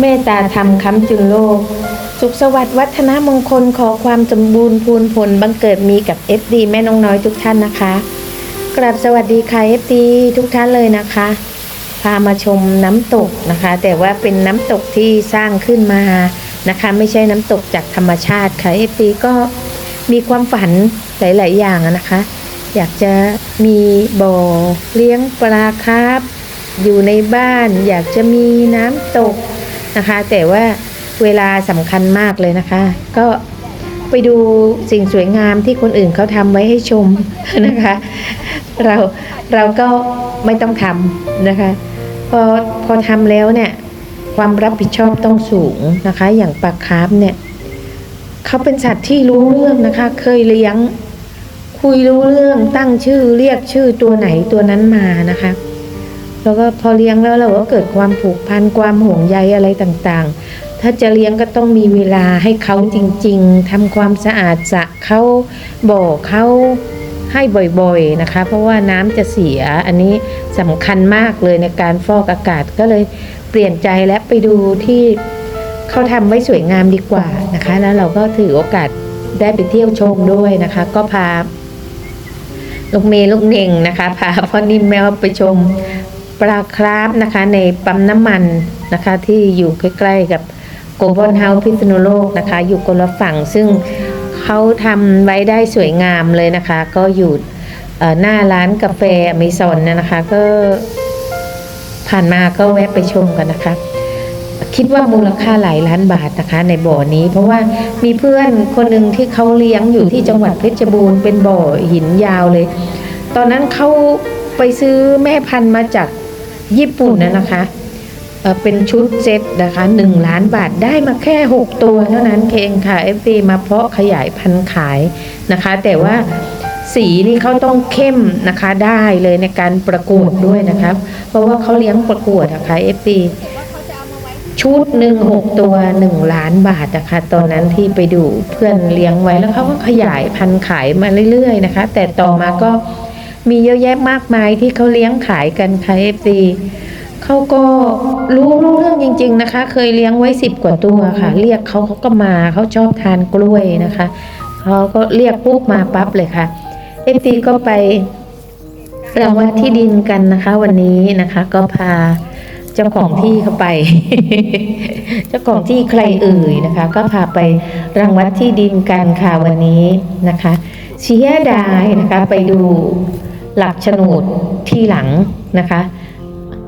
เมตตาธรรมค้ำจุนโลก สุขสวัสดิ์วัฒนมงคลขอความสมบูรณ์พูนผลบังเกิดมีกับ FD แม่น้องน้อยทุกท่านนะคะกราบสวัสดีค่ะ FD ทุกท่านเลยนะคะ พามาชมน้ำตกนะคะ แต่ว่าเป็นน้ำตกที่สร้างขึ้นมานะคะ ไม่ใช่น้ำตกจากธรรมชาติค่ะ FD ก็มีความฝันหลาย ๆ อย่างนะคะ อยากจะมีบ่อเลี้ยงปลาคร์ฟอยู่ในบ้าน อยากจะมีน้ำตก นะคะ แต่ว่าเวลาสำคัญมากเลยนะคะ ก็ไปดูสิ่งสวยงามที่คนอื่นเขาทำไว้ให้ชมนะคะ เราเราก็ไม่ต้องทำนะคะ พอพอทำแล้วเนี่ยความรับผิดชอบต้องสูงนะคะ อย่างปลาคาร์ฟเนี่ยเขาเป็นสัตว์ที่รู้เรื่องนะคะ เคยเลี้ยง คุยรู้เรื่องตั้งชื่อเรียกชื่อตัวไหนตัวนั้นมานะคะ แล้วก็พอเลี้ยงแล้วเราก็เกิดความผูกพันความห่วงใยอะไรต่างๆ ถ้าจะเลี้ยงก็ต้องมีเวลาให้เขาจริง ๆทำความสะอาดสะเขาบ่อเขาให้บ่อยๆนะคะ เพราะว่าน้ำจะเสียอันนี้สำคัญมากเลยในการฟอกอากาศก็เลยเปลี่ยนใจและไปดูที่เขาทำไว้สวยงามดีกว่านะคะ แล้วเราก็ถือโอกาสได้ไปเที่ยวชมด้วยนะคะ ก็พาลูกเมย์ลูกเน่งนะคะพาพ่อนิ่มแมวไปชม ปลาคราฟนะคะในปั๊มน้ำมันนะคะที่อยู่ใกล้ๆกับโกลบอลเฮาส์พิษณุโลกนะคะ อยู่คนละฝั่งซึ่งเขาทำไว้ได้สวยงามเลยนะคะ ก็อยู่หน้าร้านกาแฟอเมซอนนะคะ ก็ผ่านมาก็แวะไปชมกันนะคะ คิดว่ามูลค่าหลายล้านบาทนะคะ ในบ่อนี้ เพราะว่ามีเพื่อนคนหนึ่งที่เขาเลี้ยงอยู่ที่จังหวัดเพชรบูรณ์เป็นบ่อหินยาวเลย ตอนนั้นเขาไปซื้อแม่พันธุ์มาจาก ญี่ปุ่นนะนะคะเป็นชุดเซ็ตนะคะหนึ่งล้านบาทได้มาแค่ 6 ตัวเท่านั้นเองค่ะ FD มาเพาะขยายพันธุ์ขายนะคะ แต่ว่าสีนี่เขาต้องเข้มนะคะได้เลยในการประกวดด้วยนะคะเพราะว่าเขาเลี้ยงประกวดนะคะ FD ชุดหนึ่งหกตัวหนึ่งล้านบาทนะคะตอนนั้นที่ไปดูเพื่อนเลี้ยงไว้แล้วเขาก็ขยายพันธุ์ขายมาเรื่อยๆนะคะ แต่ต่อมาก็ มีเยอะแยะมากมายที่เขาเลี้ยงขายกันค่ะเอฟซีเขาก็รู้รู้เรื่องจริง ๆนะคะ เคยเลี้ยงไว้สิบกว่าตัวค่ะ เรียกเขาเขาก็มาเขาชอบทานกล้วยนะคะเขาก็เรียกปุ๊บมาปั๊บเลยค่ะเอฟซีก็ไปรางวัลที่ดินกันนะคะ วันนี้นะคะ ก็พาเจ้าของที่เข้าไป เจ้าของที่ใครเอ่ยนะคะ ก็พาไปรังวัดที่ดินกันค่ะวันนี้นะคะเชียดายนะคะ ไปดู หลักโฉนดที่หลังนะคะ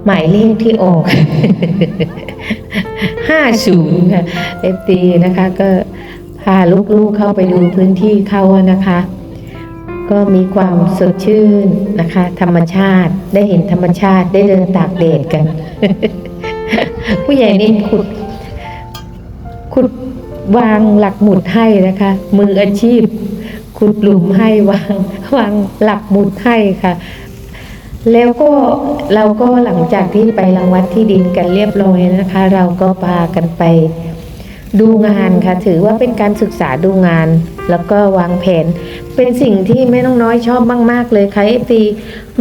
หมายเลขที่ออก 50ค่ะเอฟตีนะคะก็พาลูกๆเข้าไปดูพื้นที่เขานะคะ ก็มีความสดชื่นนะคะ ธรรมชาติได้เห็นธรรมชาติได้เดินตากแดดกัน ผู้ใหญ่นี่ขุด ขุดวางหลักหมุดให้นะคะ มืออาชีพ ขุดหลุมให้วางวางหลักหมุดให้ค่ะ แล้วก็เราก็หลังจากที่ไปรังวัดที่ดินกันเรียบร้อยนะคะ เราก็พากันไปดูงานค่ะ ถือว่าเป็นการศึกษาดูงาน แล้วก็วางแผน เป็นสิ่งที่แม่น้องน้อยชอบมาก ๆ เลยค่ะเอฟตี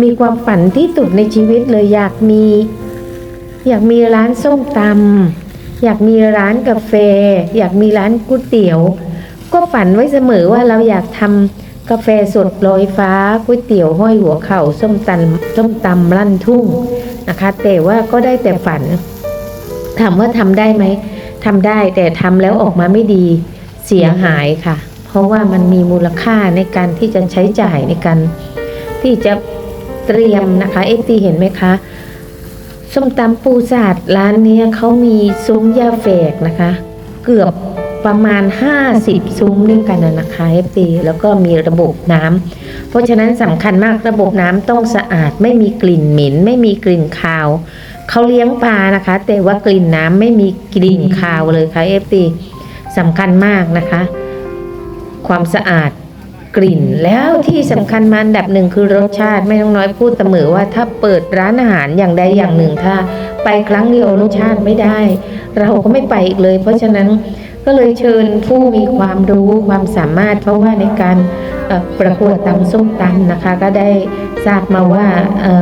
มีความฝันที่สุดในชีวิตเลยอยากมี อยากมีร้านส้มตำอยากมีร้านกาแฟ อยากมีร้านก๋วยเตี๋ยว ก็ฝันไว้เสมอว่าเราอยากทำกาแฟสดลอยฟ้าก๋วยเตี๋ยวห้อยหัวเข่าส้มตำส้มตำลั่นทุ่งนะคะ แต่ว่าก็ได้แต่ฝันถามว่าทำได้ไหมทำได้แต่ทำแล้วออกมาไม่ดีเสียหายค่ะ เพราะว่ามันมีมูลค่าในการที่จะใช้จ่ายในการที่จะเตรียมนะคะเอฟตีเห็นไหมคะส้มตำปูสาดร้านเนี้ยเขามีซุ้มยาแฝกนะคะ เกือบ ประมาณ 50 ซุ้มด้วยกันนะคะเอฟตีแล้วก็มีระบบน้ำเพราะฉะนั้นสำคัญมากระบบน้ำต้องสะอาดไม่มีกลิ่นเหม็น ไม่มีกลิ่นคาวเขาเลี้ยงปลานะคะ แต่ว่ากลิ่นน้ำไม่มีกลิ่นคาวเลยค่ะเอฟตีสำคัญมากนะคะ ความสะอาดกลิ่นแล้วที่สำคัญมาอันดับหนึ่งคือรสชาติไม่ต้องน้อยพูดเสมอว่าถ้าเปิดร้านอาหารอย่างใดอย่างหนึ่งถ้า ไปครั้งเดียวรสชาติไม่ได้ เราก็ไม่ไปอีกเลย เพราะฉะนั้น ก็เลยเชิญผู้มีความรู้ความสามารถ เพราะว่าในการประกวดตำส้มตำนะคะ ก็ได้ทราบมาว่า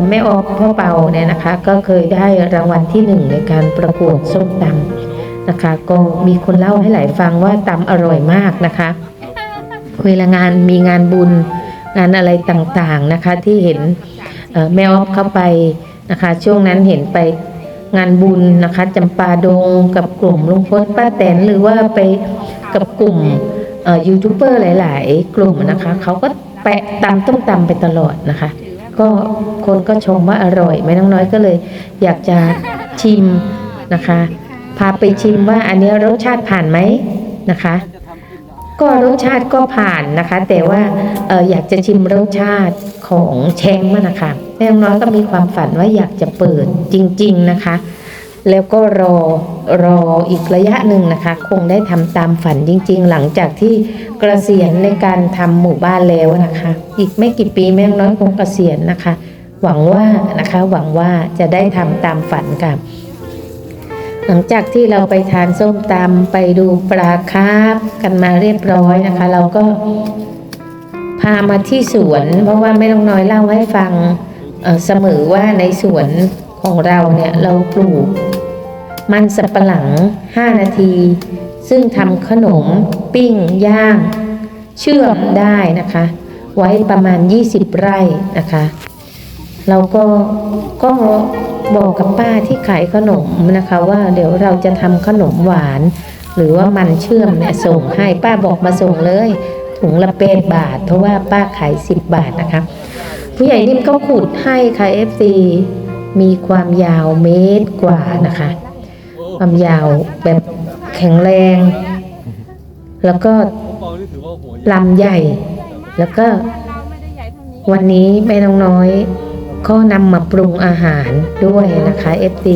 แม่ออกพ่อเป่าเนี่ยนะคะ ก็เคยได้รางวัลที่หนึ่งในการประกวดส้มตำนะคะ ก็มีคนเล่าให้หลายฟังว่าตำอร่อยมากนะคะ เวลางานมีงานบุญงานอะไรต่างๆนะคะที่เห็นแม่ออฟเข้าไปนะคะ ช่วงนั้นเห็นไป งานบุญนะคะจำปาดงกับกลุ่มลุงพลป้าแตนหรือว่าไปกับกลุ่มยูทูบเบอร์หลาย ๆ กลุ่มนะคะเขาก็แปะตำต้มตำไปตลอดนะคะ ก็คนก็ชมว่าอร่อยแม่น้องน้อยก็เลย อยากจะชิมนะคะ พาไปชิมว่าอันนี้รสชาติผ่านไหมนะคะ ก็รสชาติก็ผ่านนะคะ แต่ว่าเอออยากจะชิมรสชาติของแชงมันนะคะแม่น้องน้อยก็มีความฝันว่าอยากจะเปิดจริง ๆนะคะ แล้วก็รอรออีกระยะหนึ่งนะคะ คงได้ทำตามฝันจริง ๆ หลังจากที่เกษียณในการทำหมู่บ้านแล้วนะคะ อีกไม่กี่ปีแม่น้อยคงเกษียณนะคะ หวังว่านะคะหวังว่าจะได้ทำตามฝันค่ะ หลังจากที่เราไปทานส้มตำไปดูปลาคาร์ฟกันมาเรียบร้อยนะคะ เราก็พามาที่สวน เพราะว่าแม่น้องน้อยเล่าให้ฟังเอ่อเสมอว่าในสวนของเราเนี่ยเราปลูก มันสับปะหลัง 5 นาที ซึ่งทำขนมปิ้งย่าง เชื่อมได้นะคะ ไว้ประมาณ 20 ไร่นะคะ เราก็ก็ บอกกับป้าที่ขายขนมนะคะ ว่าเดี๋ยวเราจะทำขนมหวาน หรือว่ามันเชื่อมเนี่ยส่งให้ป้าบอกมาส่งเลย ถุงละเป็ดบาท เพราะว่าป้าขาย10บบาทนะคะ ผู้ใหญ่นิ่มก็ขุดให้ค่ะ FC มีความยาวเมตรกว่านะคะ ความยาวแบบแข็งแรง แล้วก็ลำใหญ่ แล้วก็วันนี้แม่น้องน้อย ก็นำมาปรุงอาหารด้วยนะคะ FD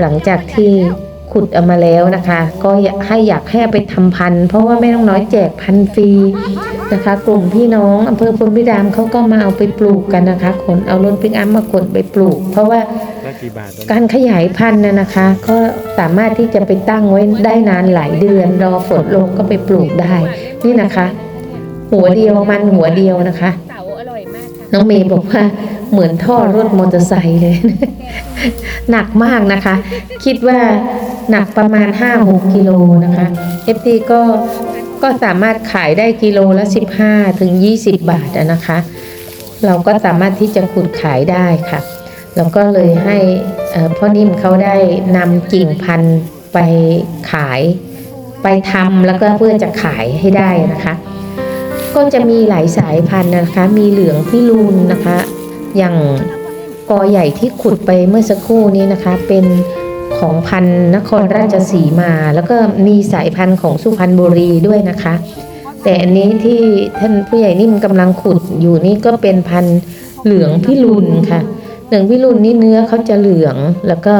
หลังจากที่ขุดเอามาแล้วนะคะ ก็ให้อยากให้ไปทำพันเพราะว่าแม่น้องน้อยแจกพันฟรีนะคะ กลุ่มพี่น้องอำเภอพลพิรามเขาก็มาเอาไปปลูกกันนะคะขนเอารถปิกอัพมาขนไปปลูก เพราะว่ากาทตอนนี้การขยายพันธุ์นะนะคะ ก็สามารถที่จะไปตั้งไว้ได้นานหลายเดือน รอฝนลงก็ไปปลูกได้ นี่นะคะ หัวเดียวมันหัวเดียวนะคะ น้องเมย์บอกว่าเหมือนท่อรถมอเตอร์ไซค์เลย หนักมากนะคะ คิดว่าหนักประมาณ 5-6กิโลนะคะเอฟทีก็ก็สามารถขายได้กิโลละ 15 ถึง 20 บาทอะนะคะ เราก็สามารถที่จะขุดขายได้ค่ะเราก็เลยให้พ่อพ่อนิ่มเขาได้นำกิ่งพันธุ์ไปขาย ไปทำแล้วก็เพื่อจะขายให้ได้นะคะ ก็จะมีหลายสายพันธุ์นะคะ มีเหลืองพิรูนนะคะ อย่างกอใหญ่ที่ขุดไปเมื่อสักครู่นี้นะคะ เป็นของพันธุ์นครราชสีมา แล้วก็มีสายพันธุ์ของสุพรรณบุรีด้วยนะคะ แต่อันนี้ที่ท่านผู้ใหญ่นิ่มกำลังขุดอยู่นี่ก็เป็นพันธุ์เหลืองพิรุณค่ะเหลืองพิรุณนี่เนื้อเขาจะเหลืองแล้วก็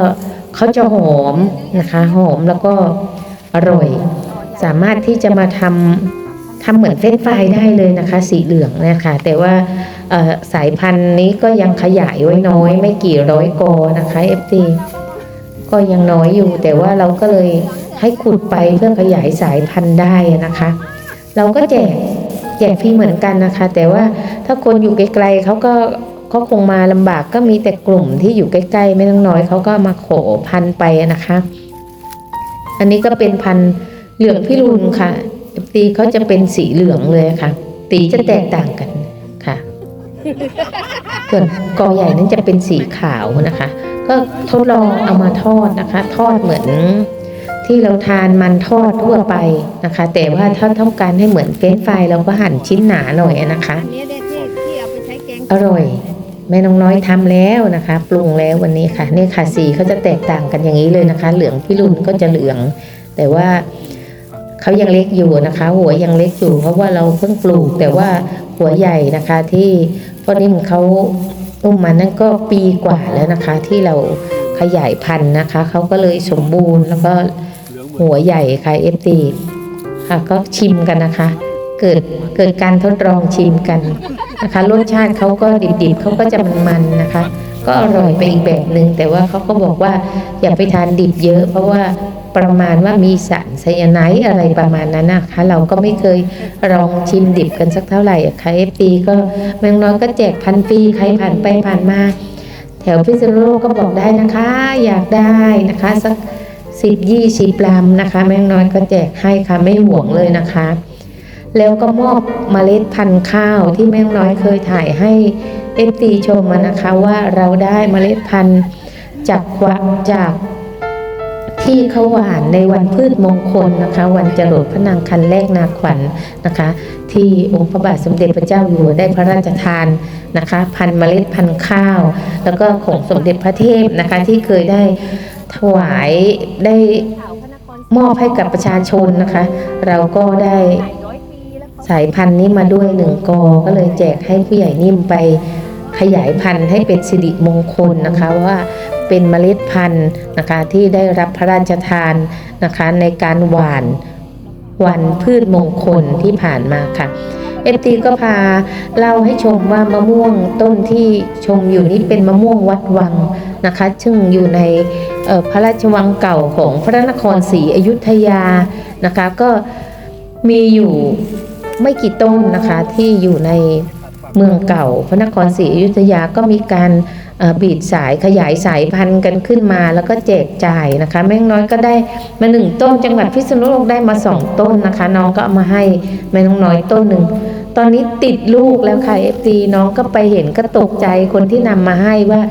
เขาจะหอมนะคะ หอมแล้วก็อร่อย สามารถที่จะมาทำ ทำเหมือนเฟรนช์ฟรายได้เลยนะคะ สีเหลืองนะคะ แต่ว่าสายพันธุ์นี้ก็ยังขยายไว้น้อย ไม่กี่ร้อยกอนะคะ FT ก็ยังน้อยอยู่ แต่ว่าเราก็เลยให้ขุดไปเพื่อขยายสายพันธุ์ได้นะคะ เราก็แจกแจกฟรีเหมือนกันนะคะ แต่ว่าถ้าคนอยู่ไกลๆเขาก็เขาคงมาลำบากก็มีแต่กลุ่มที่อยู่ใกล้ๆ ไม่ต้องน้อยเขาก็มาขอพันธุ์ไปนะคะ อันนี้ก็เป็นพันธุ์เหลืองพิรุณค่ะ ตีเขาจะเป็นสีเหลืองเลยค่ะ ตีจะแตกต่างกันค่ะ ส่วนกอใหญ่นั้นจะเป็นสีขาวนะคะ ก็ทดลองเอามาทอดนะคะ ทอดเหมือนที่เราทานมันทอดทั่วไปนะคะ แต่ว่าถ้าต้องการให้เหมือนเฟรนฟรายเราก็หั่นชิ้นหนาหน่อยนะคะอร่อยแม่น้องน้อยทำแล้วนะคะ ปรุงแล้ววันนี้ค่ะนี่ค่ะสีเขาจะแตกต่างกันอย่างนี้เลยนะคะ เหลืองพิรุณก็จะเหลือง แต่ว่า เขายังเล็กอยู่นะคะ หัวยังเล็กอยู่ เพราะว่าเราเพิ่งปลูกแต่ว่าหัวใหญ่นะคะที่พ่อนิ่มเขาอุ้มมานั่นก็ปีกว่าแล้วนะคะ ที่เราขยายพันธุ์นะคะเขาก็เลยสมบูรณ์แล้วก็หัวใหญ่ค่ะเอฟซีค่ะก็ชิมกันนะคะ เกิดเกิดการทดลองชิมกันนะคะรสชาติเขาก็ดิบๆเขาก็จะมันๆนะคะ ก็อร่อยไปอีกแบบหนึ่งแต่ว่าเขาก็บอกว่าอย่าไปทานดิบเยอะ เพราะว่า ประมาณว่ามีสารไซยาไนด์อะไรประมาณนั้นนะคะ เราก็ไม่เคยลองชิมดิบกันสักเท่าไหร่ค่ะเอฟตีก็แมงน้อยก็แจกพันฟรีใครผ่านไปผ่านมา แถวพิษณุโลกก็บอกได้นะคะ อยากได้นะคะสักสิบยี่สิบลำนะคะ แม่น้อยก็แจกให้ค่ะไม่ห่วงเลยนะคะ แล้วก็มอบเมล็ดพันธุ์ข้าวที่แม่น้อยเคยถ่ายให้เอฟตีชมมานะคะว่าเราได้เมล็ดพันธุ์จากกวักจาก ที่เขาหวานในวันพืชมงคลนะคะ วันจรดพระนางคันแรกนาขวัญนะคะ ที่องค์พระบาทสมเด็จพระเจ้าอยู่หัวได้พระราชทานนะคะ พันเมล็ดพันข้าว แล้วก็ของสมเด็จพระเทพนะคะที่เคยได้ถวายได้มอบให้กับประชาชนนะคะ เราก็ได้สายพันธุ์นี้มาด้วยหนึ่งกอก็เลยแจกให้ผู้ใหญ่นิ่มไปขยายพันธุ์ให้เป็นสิริมงคลนะคะว่า เป็นเมล็ดพันธุ์นะคะที่ได้รับพระราชทานนะคะในการหว่านวันพืชมงคลที่ผ่านมาค่ะเอฟตีก็พาเล่าให้ชมว่ามะม่วงต้นที่ชมอยู่นี้เป็นมะม่วงวัดวังนะคะ ซึ่งอยู่ในพระราชวังเก่าของพระนครศรีอยุธยานะคะ ก็มีอยู่ไม่กี่ต้นนะคะที่อยู่ในเมืองเก่า พระนครศรีอยุธยาก็มีการ บีดสายขยายสายพันธุ์กันขึ้นมาแล้วก็แจกจ่ายนะคะ แม่งน้อยก็ได้มาหนึ่งต้นจังหวัดพิษณุโลกได้มาสองต้นนะคะ น้องก็เอามาให้แม่น้องน้อยต้นหนึ่งตอนนี้ติดลูกแล้วค่ะเอฟซีน้องก็ไปเห็นก็ตกใจคนที่นำมาให้ว่า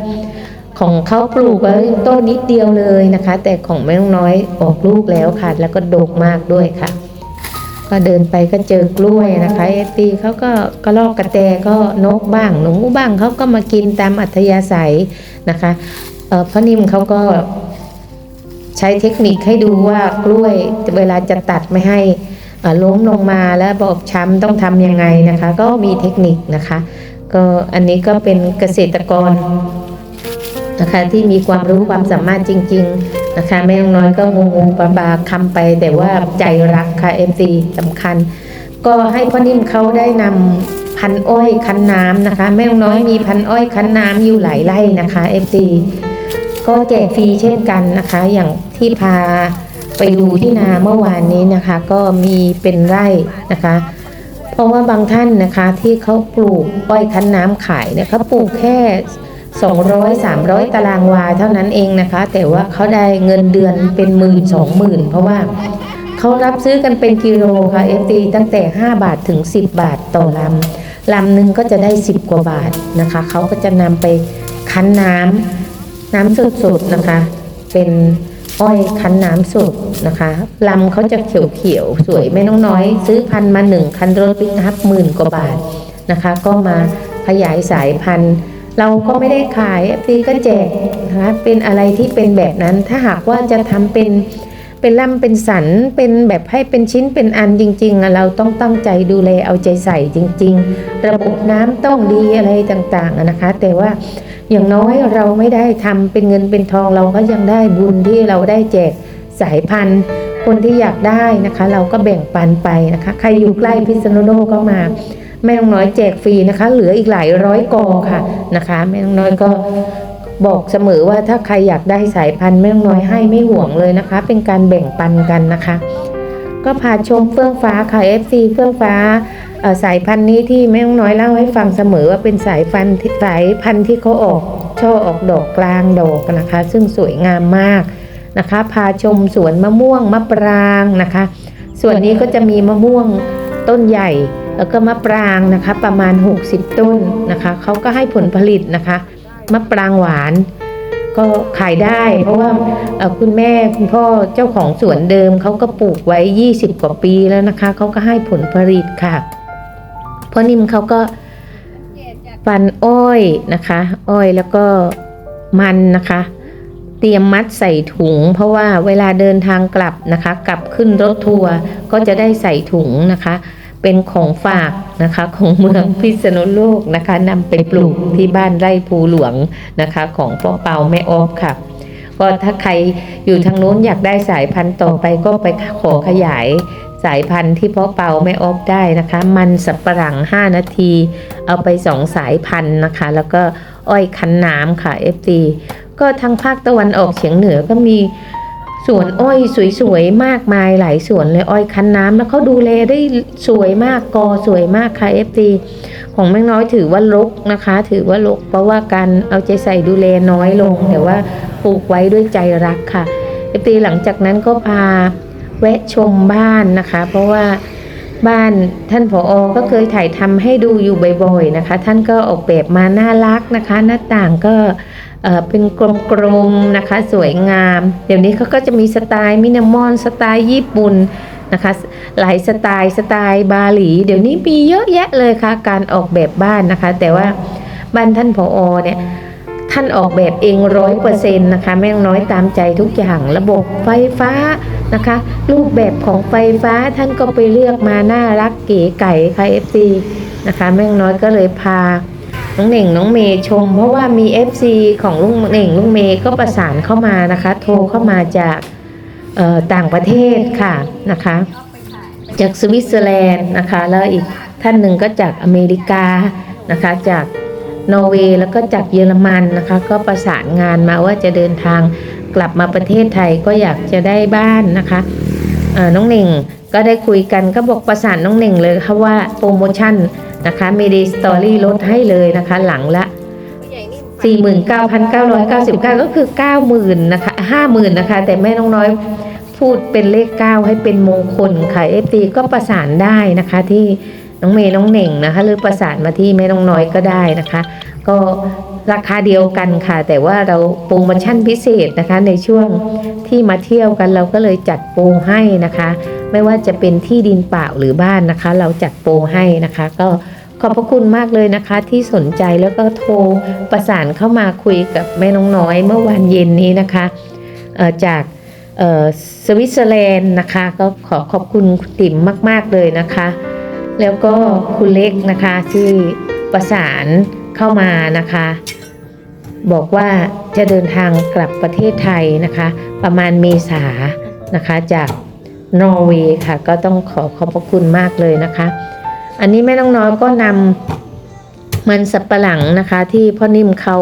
ของเขาปลูกไว้ต้นนิดเดียวเลยนะคะ แต่ของแม่น้องน้อยออกลูกแล้วค่ะ แล้วก็ดกมากด้วยค่ะ ก็เดินไปก็เจอกล้วยนะคะเอตีเขาก็กระรอกกระแตก็นกบ้าง หนูบ้างเขาก็มากินตามอัธยาศัยนะคะเออพระนิมเขาก็ใช้เทคนิคให้ดูว่ากล้วยเวลาจะตัดไม่ให้อล้มลงมาแล้วบอบช้ำต้องทำยังไงนะคะ ก็มีเทคนิคนะคะ ก็อันนี้ก็เป็นเกษตรกร นะคะที่มีความรู้ความสามารถจริง ๆนะคะแม่นกน้อยก็งงๆปลาบาคำไป แต่ว่าใจรักค่ะเอฟซีสำคัญ ก็ให้พ่อนิ่มเขาได้นำพันอ้อยคั้นน้ำนะคะแม่นกน้อยมีพันอ้อยคั้นน้ำอยู่หลายไร่นะคะเอฟซีก็แจกฟรีเช่นกันนะคะ อย่างที่พาไปดูที่นาเมื่อวานนี้นะคะ ก็มีเป็นไร่นะคะ เพราะว่าบางท่านนะคะที่เขาปลูกอ้อยคั้นน้ำขายเนี่ยเขาปลูกแค่ 200 300 ตารางวาเท่านั้นเองนะคะ แต่ว่าเขาได้เงินเดือนเป็นหมื่นสองหมื่นเพราะว่าเขารับซื้อกันเป็นกิโลค่ะเอฟตีตั้งแต่ 5 บาทถึง 10 บาทต่อลำลำหนึ่งก็จะได้ 10 กว่าบาทนะคะเขาก็จะนำไปคั้นน้ำน้ำสดๆนะคะ เป็นอ้อยคั้นน้ำสดนะคะลำเขาจะเขียวๆสวยไม่น้องน้อย ซื้อพันมาหนึ่งคันรถปิกอัพหมื่นกว่าบาทนะคะ ก็มาขยายสายพันธุ์ เราก็ไม่ได้ขายฟรีก็แจกนะคะเป็นอะไรที่เป็นแบบนั้น ถ้าหากว่าจะทำเป็นเป็นล่ำเป็นสันเป็นแบบให้เป็นชิ้นเป็นอันจริงๆ เราต้องตั้งใจดูแลเอาใจใส่จริง ๆ ระบบน้ำต้องดีอะไรต่างๆนะคะ แต่ว่าอย่างน้อยเราไม่ได้ทำเป็นเงินเป็นทองเราก็ยังได้บุญที่เราได้แจกสายพันธุ์ คนที่อยากได้นะคะ เราก็แบ่งปันไปนะคะ ใครอยู่ใกล้พิษณุโลกก็มา แม่น้องน้อยแจกฟรีนะคะ เหลืออีกหลายร้อยกอค่ะนะคะแม่น้องน้อยก็บอกเสมอว่าถ้าใครอยากได้สายพันธุ์แม่น้องน้อยให้ไม่ห่วงเลยนะคะ เป็นการแบ่งปันกันนะคะ ก็พาชมเฟื่องฟ้าค่ะ FC เฟื่องฟ้าสายพันธุ์นี้ที่แม่น้องน้อยเล่าให้ฟังเสมอว่าเป็นสายพันธุ์สายพันธุ์ที่เขาออกช่อออกดอกกลางดอกนะคะ ซึ่งสวยงามมากนะคะ พาชมสวนมะม่วงมะปรางนะคะ ส่วนนี้ก็จะมีมะม่วงต้นใหญ่ แล้วก็มะปรางนะคะประมาณ 60 ต้นนะคะเขาก็ให้ผลผลิตนะคะมะปรางหวานก็ขายได้ เพราะว่าคุณแม่คุณพ่อเจ้าของสวนเดิมเขาก็ปลูกไว้ 20 กว่าปีแล้วนะคะเขาก็ให้ผลผลิตค่ะพราะนิ่มเขาก็ฟันอ้อยนะคะ อ้อยแล้วก็มันนะคะ เตรียมมัดใส่ถุง เพราะว่าเวลาเดินทางกลับนะคะ กลับขึ้นรถทัวร์ก็จะได้ใส่ถุงนะคะ เป็นของฝากนะคะของเมืองพิษณุโลกนะคะนำไปปลูกที่บ้านไร่ภูหลวงนะคะ ของพ่อเปาแม่ออฟค่ะ ก็ถ้าใครอยู่ทางนู้นอยากได้สายพันธุ์ต่อไปก็ไปขอขยายสายพันธุ์ที่พ่อเปาแม่ออฟได้นะคะ มันสับปะหลัง 5 นาที เอาไปสองสายพันธุ์นะคะ แล้วก็อ้อยคั้นน้ำค่ะ FT ก็ทางภาคตะวันออกเฉียงเหนือก็มี สวนอ้อยสวยๆมากมายหลายสวนเลยอ้อยคั้นน้ำแล้วเขาดูแลได้สวยมากกอสวยมากค่ะ FT ของแม่น้อยถือว่าลกนะคะ ถือว่าลกเพราะว่าการเอาใจใส่ดูแลน้อยลง แต่ว่าปลูกไว้ด้วยใจรักค่ะเอฟตีหลังจากนั้นก็พาแวะชมบ้านนะคะ เพราะว่าบ้านท่านผออก็เคยถ่ายทำให้ดูอยู่บ่อยๆนะคะ ท่านก็ออกแบบมาน่ารักนะคะ หน้าต่างก็ เป็นกลมๆนะคะสวยงาม เดี๋ยวนี้เขาก็จะมีสไตล์มินามอลสไตล์ญี่ปุ่นนะคะหลายสไตล์สไตล์บาหลี เดี๋ยวนี้มีเยอะแยะเลยค่ะ การออกแบบบ้านนะคะ แต่ว่าบ้านท่านผออเนี่ยท่านออกแบบเองร้อยเปอร์เซ็นต์นะคะแม่งน้อยตามใจทุกอย่างระบบไฟฟ้านะคะ รูปแบบของไฟฟ้าท่านก็ไปเลือกมาน่ารักเก๋ไก่ค่ะ FC นะคะแม่งน้อยก็เลยพา น้องเหน่งน้องเมย์ชม เพราะว่ามี FC ของลุงเหน่งลุงเมย์ก็ประสานเข้ามานะคะ โทรเข้ามาจากต่างประเทศค่ะนะคะ จากสวิตเซอร์แลนด์นะคะ แล้วอีกท่านหนึ่งก็จากอเมริกานะคะ จากนอร์เวย์แล้วก็จากเยอรมันนะคะ ก็ประสานงานมาว่าจะเดินทางกลับมาประเทศไทยก็อยากจะได้บ้านนะคะน้องเหน่ง ก็ได้คุยกันก็บอกประสานน้องเหน่งเลยค่ะว่าโปรโมชั่นนะคะเมดีสตอรี่ลดให้เลยนะคะหลังละ 49,999 ก็คือ 90,000นะคะ50,000นะคะ แต่แม่น้องน้อยพูดเป็นเลข 9 ให้เป็นมงคลค่ะ FT ก็ประสานได้นะคะที่น้องเมย์น้องเหน่งนะคะ หรือประสานมาที่แม่น้องน้อยก็ได้นะคะ ก็ราคาเดียวกันค่ะ แต่ว่าเราโปรโมชั่นพิเศษนะคะในช่วงที่มาเที่ยวกันเราก็เลยจัดโปรให้นะคะ ไม่ว่าจะเป็นที่ดินเปล่าหรือบ้านนะคะ เราจัดโปรให้นะคะ ก็ขอบพระคุณมากเลยนะคะ ที่สนใจแล้วก็โทรประสานเข้ามาคุยกับแม่น้องน้อย เมื่อวันเย็นนี้นะคะจากสวิตเซอร์แลนด์นะคะ ก็ขอขอบคุณคุณติ๋มมาก ๆ เลยนะคะ แล้วก็คุณเล็กนะคะที่ประสานเข้ามานะคะ บอกว่าจะเดินทางกลับประเทศไทยนะคะ ประมาณเมษานะคะจาก นอร์เวย์ค่ะ ก็ต้องขอขอบพระคุณมากเลยนะคะ อันนี้แม่น้องน้อยก็นำมันสับปะหลังนะคะที่พ่อนิ่มเขา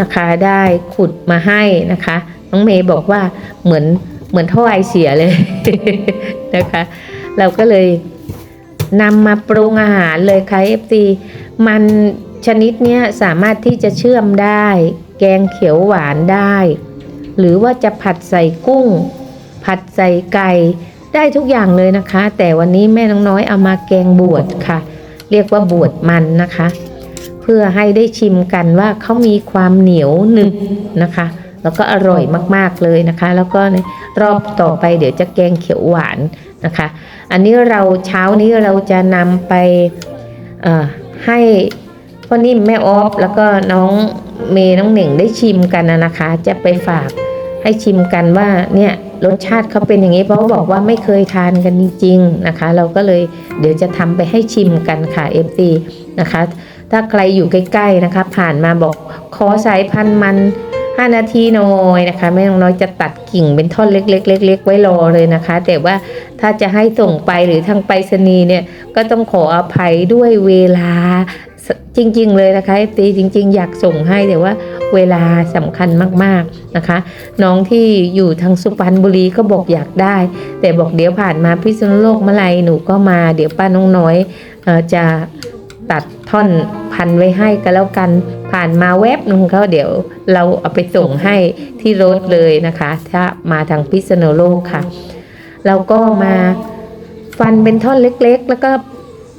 นะคะได้ขุดมาให้นะคะ น้องเมย์บอกว่าเหมือนเหมือนท่อไอเสียเลยนะคะ เราก็เลยนำมาปรุงอาหารเลยค่ะ FT มันชนิดนี้สามารถที่จะเชื่อมได้ แกงเขียวหวานได้ หรือว่าจะผัดใส่กุ้ง ผัดใส่ไก่ได้ทุกอย่างเลยนะคะ แต่วันนี้แม่น้องน้อยเอามาแกงบวชค่ะ เรียกว่าบวชมันนะคะ เพื่อให้ได้ชิมกันว่าเขามีความเหนียวหนึบนะคะ แล้วก็อร่อยมากๆเลยนะคะ แล้วก็รอบต่อไปเดี๋ยวจะแกงเขียวหวานนะคะ อันนี้เราเช้านี้เราจะนำไปให้พ่อนิ่มแม่ออฟแล้วก็น้องเมย์น้องเหน่งได้ชิมกันนะคะ จะไปฝากให้ชิมกันว่าเนี่ย รสชาติเขาเป็นอย่างนี้เพราะบอกว่าไม่เคยทานกันจริงๆนะคะ เราก็เลยเดี๋ยวจะทำไปให้ชิมกันค่ะเอฟซีนะคะ ถ้าใครอยู่ใกล้ๆนะคะ ผ่านมาบอกขอสายพันธุ์มัน 5 นาทีหน่อยนะคะแม่น้องน้อยจะตัดกิ่งเป็นท่อนเล็กๆเล็กๆไว้รอเลยนะคะ แต่ว่าถ้าจะให้ส่งไปหรือทางไปรษณีย์เนี่ยก็ต้องขออภัยด้วยเวลา จริง ๆ เลยนะคะตีจริง ๆ อยากส่งให้แต่ว่าเวลาสำคัญมากๆนะคะ น้องที่อยู่ทางสุพรรณบุรีก็บอกอยากได้ แต่บอกเดี๋ยวผ่านมาพิษณุโลกเมื่อไหรหนูก็มาเดี๋ยวป้าน้องน้อยอจะตัดท่อนพันไว้ให้ก็แล้วกันผ่านมาแวบนึงเขาเดี๋ยวเราเอาไปส่งให้ที่รถเลยนะคะ ถ้ามาทางพิษณุโลกค่ะ เราก็มาฟันเป็นท่อนเล็กๆ แล้วก็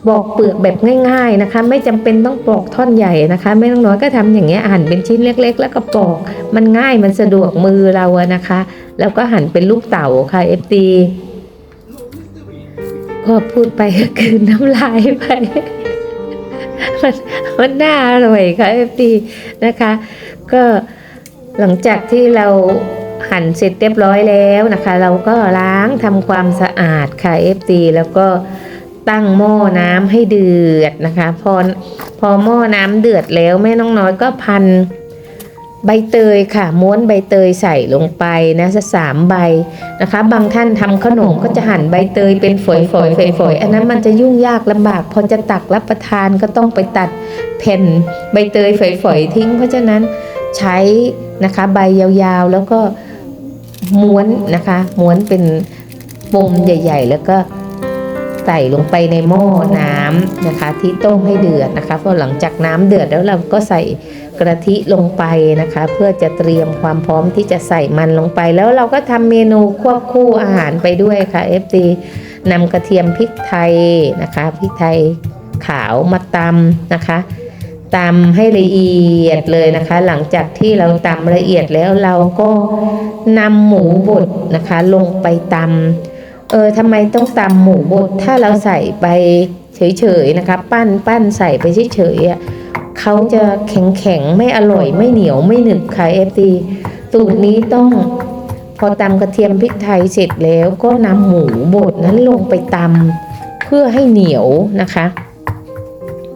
บอกเปลือกแบบง่าย ๆนะคะ ไม่จำเป็นต้องปอกท่อนใหญ่นะคะ ไม่ต้องน้อยก็ทำอย่างเงี้ยหั่นเป็นชิ้นเล็ก ๆ แล้วก็ปอกมันง่ายมันสะดวกมือเราอะนะคะ แล้วก็หั่นเป็นลูกเต๋าค่ะเอฟตีพอพูดไปก็คืนน้ำลายไปมันมันน่าอร่อยค่ะเอฟดีนะคะ ก็หลังจากที่เราหั่นเสร็จเรียบร้อยแล้วนะคะ เราก็ล้างทำความสะอาดค่ะเอฟดีแล้วก็ ตั้งหม้อน้ำให้เดือดนะคะ พอพอหม้อน้ำเดือดแล้วแม่น้องน้อยก็พันใบเตยค่ะม้วนใบเตยใส่ลงไปนะสักสามใบนะคะ บางท่านทำขนมก็จะหั่นใบเตยเป็นฝอยๆฝอยๆอันนั้นมันจะยุ่งยากลำบาก พอจะตักรับประทานก็ต้องไปตัดแผ่นใบเตยฝอยๆทิ้ง เพราะฉะนั้นใช้นะคะใบยาวๆแล้วก็ม้วนนะคะม้วนเป็นปมใหญ่ ๆ แล้วก็ ใส่ลงไปในหม้อน้ำนะคะ ที่ต้มให้เดือดนะคะพอหลังจากน้ำเดือดแล้วเราก็ใส่กระทิลงไปนะคะ เพื่อจะเตรียมความพร้อมที่จะใส่มันลงไป แล้วเราก็ทำเมนูควบคู่อาหารไปด้วยค่ะ FD นำกระเทียมพริกไทยนะคะพริกไทยขาวมาตำนะคะตำให้ละเอียดเลยนะคะ หลังจากที่เราตำละเอียดแล้วเราก็นำหมูบดนะคะ ลงไปตำ เออทำไมต้องตำหมูบดถ้าเราใส่ไปเฉยๆนะคะปั้นปั้นใส่ไปเฉยๆอะเขาจะแข็งแข็งๆไม่อร่อยไม่เหนียวไม่หนึบค่ะเอฟตีสูตรนี้ต้องพอตำกระเทียมพริกไทยเสร็จแล้วก็นำหมูบดนั้นลงไปตำเพื่อให้เหนียวนะคะ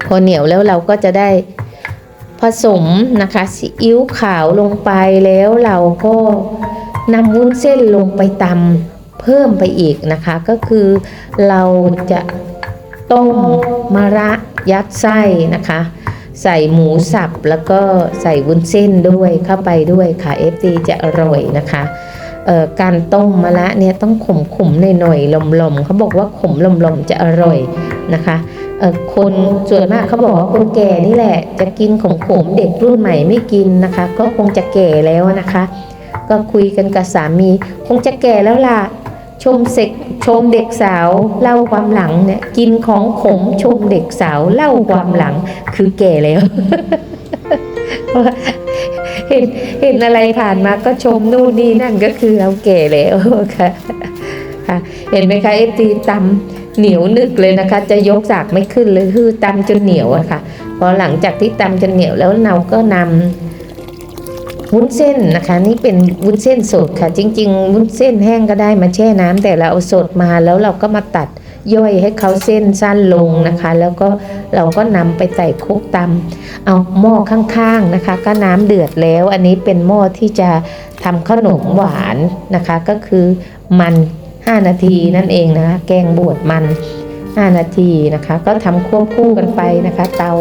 พอเหนียวแล้วเราก็จะได้ผสมนะคะซีอิ๊วขาวลงไปแล้วเราก็นำวุ้นเส้นลงไปตำ พิ่มไปอีกนะคะ ก็คือเราจะต้มมะระยัดไส้นะคะ ใส่หมูสับแล้วก็ใส่วุ้นเส้นด้วยเข้าไปด้วยค่ะ FD จะอร่อยนะคะการต้มมะระเนี่ยต้องขมขมๆหน่อยๆลมๆเขาบอกว่าขมลมๆจะอร่อยนะคะคนส่วนมากเขาบอกว่าคนแก่นี่แหละ จะกินขมขมเด็กรุ่นใหม่ไม่กินนะคะ ก็คงจะแก่แล้วนะคะ ก็คุยกันกับสามี คงจะแก่แล้วล่ะ ชมเสกชมเด็กสาวเล่าความหลังเนี่ยกินของขมชมเด็กสาวเล่าความหลังคือแก่แล้วเห็นเห็นอะไรผ่านมาก็ชมนู่นนี่นั่นก็คือเราแก่แล้วค่ะเห็นไหมคะเอฟตีตำเหนียวนึกเลยนะคะ จะยกสากไม่ขึ้นเลยคือตำจนเหนียวอะค่ะ พอหลังจากที่ตำจนเหนียวแล้วเราก็นำ วุ้นเส้นนะคะ นี่เป็นวุ้นเส้นสดค่ะ จริง ๆ วุ้นเส้นแห้งก็ได้มาแช่น้ำแต่เราเอาสดมาแล้วเราก็มาตัดย่อยให้เขาเส้นสั้นลงนะคะ แล้วก็เราก็นำไปใส่คุกตำเอาหม้อข้างๆนะคะ ก็น้ำเดือดแล้ว อันนี้เป็นหม้อที่จะทำขนมหวานนะคะ ก็คือมัน 5 นาทีนั่นเองนะคะแกงบวชมัน 5 นาทีนะคะ ก็ทำควบคู่กันไปนะคะ เตา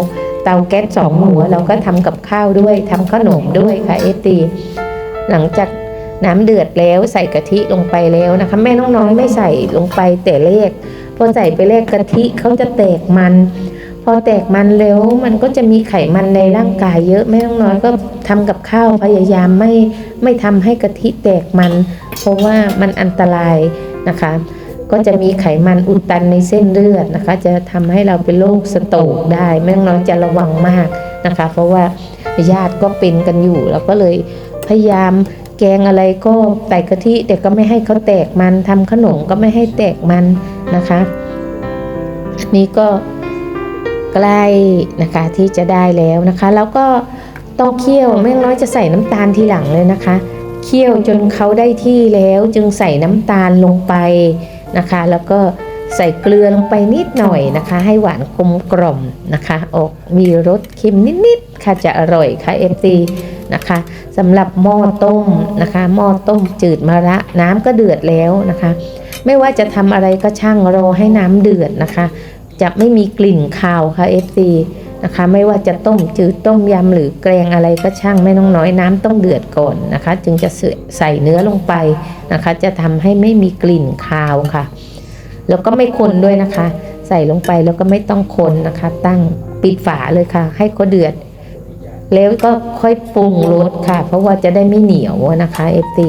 เตาแก๊สสองหัวเราก็ทำกับข้าวด้วยทำขนมด้วยค่ะเอตีหลังจากน้ำเดือดแล้วใส่กะทิลงไปแล้วนะคะ แม่น้องน้อยไม่ใส่ลงไปแต่เลขพอใส่ไปเลขกะทิเขาจะแตกมัน พอแตกมันแล้วมันก็จะมีไขมันในร่างกายเยอะแม่น้องน้อยก็ทำกับข้าวพยายามไม่ไม่ทำให้กะทิแตกมัน เพราะว่ามันอันตรายนะคะ ก็จะมีไขมันอุดตันในเส้นเลือดนะคะ จะทำให้เราเป็นโรคสโตรกได้แม่น้อยจะระวังมากนะคะ เพราะว่าญาติก็เป็นกันอยู่เราก็เลยพยายามแกงอะไรก็ใส่กะทิแต่ก็ไม่ให้เขาแตกมันทำขนมก็ไม่ให้แตกมันนะคะนี้ก็ใกล้นะคะที่จะได้แล้วนะคะ แล้วก็ต้องเคี่ยวแม่น้อยจะใส่น้ำตาลทีหลังเลยนะคะเคี่ยวจนเขาได้ที่แล้วจึงใส่น้ำตาลลงไป นะคะ แล้วก็ใส่เกลือลงไปนิดหน่อยนะคะ ให้หวานกลมกล่อมนะคะ ออกมีรสเค็มนิดๆค่ะจะอร่อยค่ะเอฟซีนะคะสำหรับหม้อต้มนะคะหม้อต้มจืดมะระน้ำก็เดือดแล้วนะคะ ไม่ว่าจะทำอะไรก็ช่างรอให้น้ำเดือดนะคะ จะไม่มีกลิ่นคาวค่ะ FC นะคะ ไม่ว่าจะต้มจืดต้มยำหรือแกงอะไรก็ช่างไม่น้องน้อยน้ำต้องเดือดก่อนนะคะ จึงจะใส่เนื้อลงไปนะคะ จะทำให้ไม่มีกลิ่นคาวค่ะ แล้วก็ไม่คนด้วยนะคะ ใส่ลงไปแล้วก็ไม่ต้องคนนะคะ ตั้งปิดฝาเลยค่ะ ให้เขาเดือด แล้วก็ค่อยปรุงรสค่ะ เพราะว่าจะได้ไม่เหนียวนะคะเอฟตี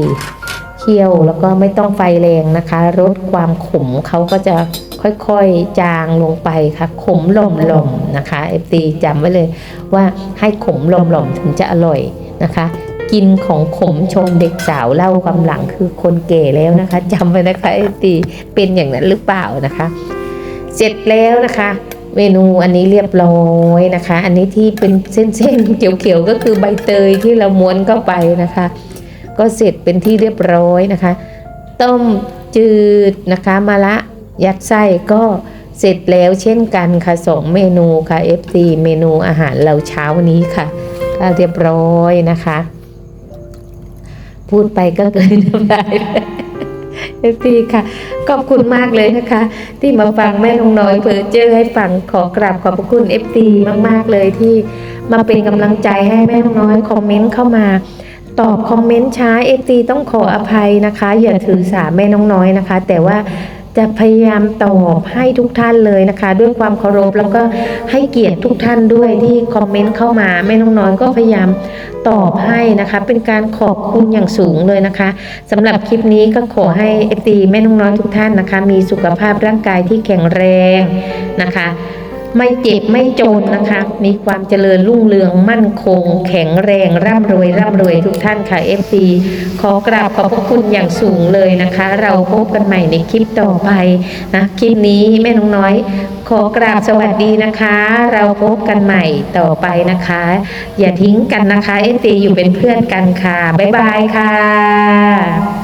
เคี่ยวแล้วก็ไม่ต้องไฟแรงนะคะลดความขมเขาก็จะ ค่อยๆ จางลงไปค่ะ ขมลมลมๆนะคะเอฟตีจำไว้เลยว่าให้ขมลมลมๆถึงจะอร่อยนะคะกินของขมชมเด็กสาวเล่าความหลังคือคนแก่แล้วนะคะจำไว้นะคะเอฟตีเป็นอย่างนั้นหรือเปล่านะคะ เสร็จแล้วนะคะ เมนูอันนี้เรียบร้อยนะคะ อันนี้ที่เป็นเส้นๆเขียวๆก็คือใบเตยที่เราม้วนเข้าไปนะคะ ก็เสร็จเป็นที่เรียบร้อยนะคะ ต้มจืดนะคะมะละ ยัดไส้ก็เสร็จแล้วเช่นกันค่ะสองเมนูค่ะ FC เมนูอาหารเราเช้านี้ค่ะก็เรียบร้อยนะคะ พูดไปก็เกินน้ำลายเอฟซีค่ะ ขอบคุณมากเลยนะคะ ที่มาฟังแม่นงน้อยเพอเจอให้ฟังขอกราบขอบพระคุณเอฟซีมากๆเลยที่มาเป็นกำลังใจให้แม่นงน้อยคอมเมนต์เข้ามา ตอบคอมเมนต์ช้าเอฟซีต้องขออภัยนะคะ อย่าถือสาแม่น้องน้อยนะคะ แต่ว่า จะพยายามตอบให้ทุกท่านเลยนะคะ ด้วยความเคารพแล้วก็ให้เกียรติทุกท่านด้วยที่คอมเมนต์เข้ามาแม่น้องน้อยก็พยายามตอบให้นะคะ เป็นการขอบคุณอย่างสูงเลยนะคะสำหรับคลิปนี้ก็ขอให้เอตีแม่น้องน้อยทุกท่านนะคะ มีสุขภาพร่างกายที่แข็งแรงนะคะ ไม่เจ็บไม่จนนะคะ มีความเจริญรุ่งเรืองมั่นคง แข็งแรงร่ำรวยร่ำรวยทุกท่านค่ะ FC ขอกราบขอบพระคุณอย่างสูงเลยนะคะ เราพบกันใหม่ในคลิปต่อไปนะคลิปนี้แม่น้องน้อย ขอกราบสวัสดีนะคะ เราพบกันใหม่ต่อไปนะคะ อย่าทิ้งกันนะคะ FC อยู่เป็นเพื่อนกันค่ะบ๊ายบายค่ะ